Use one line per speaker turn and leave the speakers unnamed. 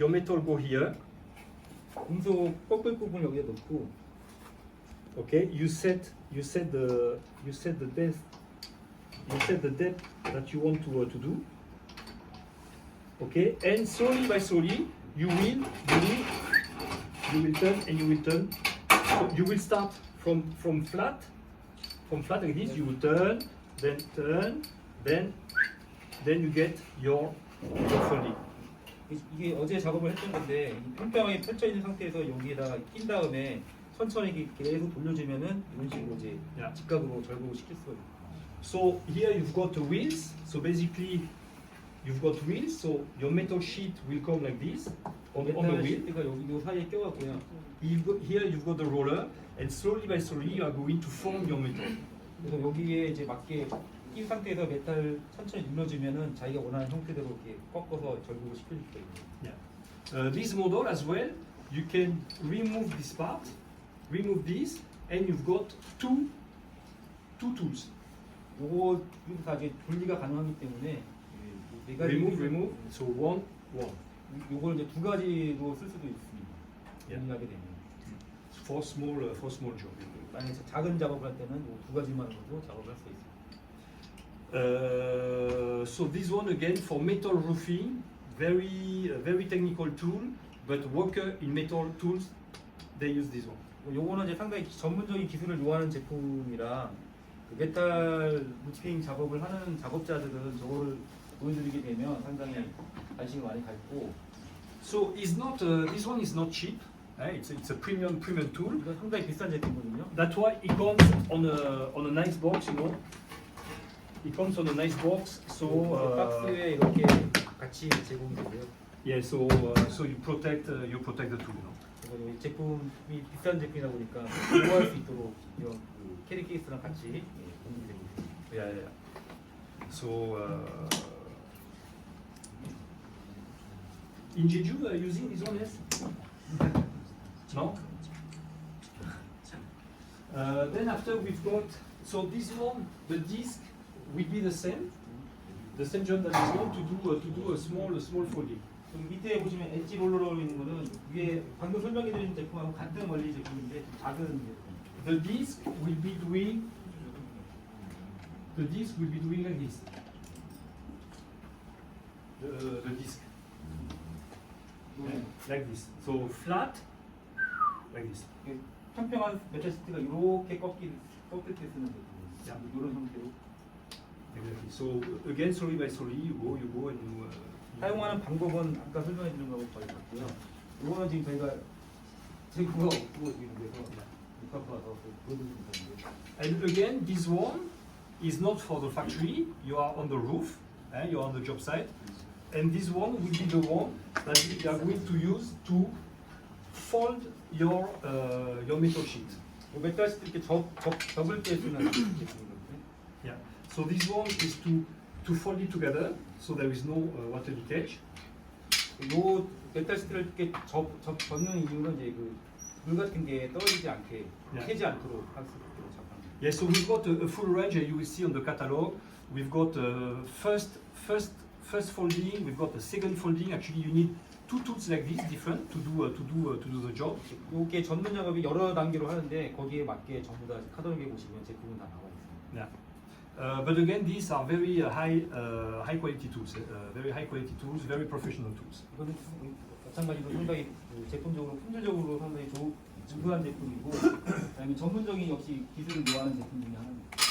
your metal go here.
금속 꺾을 부분 여기다 놓고
Okay, you set you set the you set the depth you set the depth that you want to uh, to do. Okay, and slowly by slowly you will you will you will turn and you will turn. So you will start from from flat from flat like this. You will turn, then turn, then then you get your your folding.
이게 어제 작업을 했던 건데 이 평평하게 펼쳐 있는 상태에서 여기에다가 낀 다음에 천천히 계속 돌려주면은 이런 식으로 이제
야.
직각으로 절곡을 시킬 수가 있어요.
So here you've got the wheels. So basically, you've got wheels. So your metal sheet will come like this on, on the wheel.
시트가 여기 요 사이에 껴갖고요.
You've got, here you've got the roller, and slowly by slowly you are going to form your metal.
그래서 여기에 이제 맞게 낀 상태에서 메탈 천천히 눌러주면은 자기가 원하는 형태대로 이렇게 꺾어서 절곡을 시킬 수가 있어요.
Yeah. Uh, this model as well, you can remove this part, remove this, and you've got two two tools.
요거 이거 다 이제 분리가 가능하기 때문에 이네 가지
Remove, remove. So one, one.
요걸 이제 두 가지로 쓸 수도 있습니다.
예.
분리하게 되면.
For small, uh, for small job.
만약에 작은 작업을 할 때는 요두 가지만으로도 작업을 할 수 있습니다.
Uh, so this one again for metal roofing, very uh, very technical tool, but worker in metal tools they use this one.
뭐 요거는 이제 상당히 기- 전문적인 기술을 요하는 제품이라 그 메탈 루팅 작업을 하는 작업자들은 저거를 보여드리게 되면 상당히 관심이 많이 갖고
So it's not uh, this one is not cheap. eh, It's it's a premium premium tool.
이거 상당히 비싼 제품이거든요.
That's why it comes on a on a nice box, you know. It comes on a nice box, so uh,
박스에 이렇게 같이 제공이 되고요.
yeah, so uh, so you protect uh, you protect the tool. You know?
그리고 이 제품이 비싼 제품이다 보니까 보호할 수 있도록 이런 그 캐리 케이스랑 같이 예, 공유되고 있습니다.
Yeah, yeah. yeah. So uh, in Jeju, uh, using this one, yes? No. Uh, then after we've got so this one, the disc will be the same, the same job that this one to do uh, to do a small small folding.
좀 밑에 보시면 엣지 롤러로 있는 거는 이게 방금 설명해드린 제품하고 같은 원리 제품인데 좀 작은 제품.
The disc will be doing the disc will be doing like this. The, the disc. Yeah, like this. So flat, like this.
평평한 메탈 시트가 이렇게 꺾일 꺾일 때 쓰는.
야.
이런 형태로
Exactly. So again, slowly by slowly, you go, you go, and you. Uh,
사용하는 방법은 아까 설명해 드린 거하고 거의 같고요. 이거는 지금 저희가 재고가 없고 지금 그래서 못 갖고 와서 보여드리는 건데
and again, this one is not for the factory. You are on the roof. eh, you are on the job site, and this one will be the one that you are going to use to fold your uh, your metal sheet.
이 메탈 시트 이렇게 접, 접, 접을 때 쓰는 제품이거든요.
Yeah. So this one is to to fold it together, so there is no uh, water leakage.
요 메탈 시트를 이렇게 접, 접, 접는 이유는 이제 그 물 같은 게 떨어지지 않게
네.
캐지 않도록 할수 있도록 잡는
Yeah. So we've got a, a full range, and you will see on the catalog. We've got uh, first first first folding. We've got a second folding. Actually, you need two tools like this, different, to do uh, to do uh, to do the job.
요게 전문 작업이 여러 단계로 하는데 거기에 맞게 전부 다 카talog에 보시면 제품은 다 나와 있습니다.
Yeah. Uh, but again, these are very uh, high uh, high quality tools. Uh, very high quality tools, very professional tools.
이거는 마찬가지로 상당히 그 제품적으로 품질적으로 상당히 좋, 중요한 제품이고 그다음에 전문적인 역시 기술을 요하는 제품 중에 하나입니다.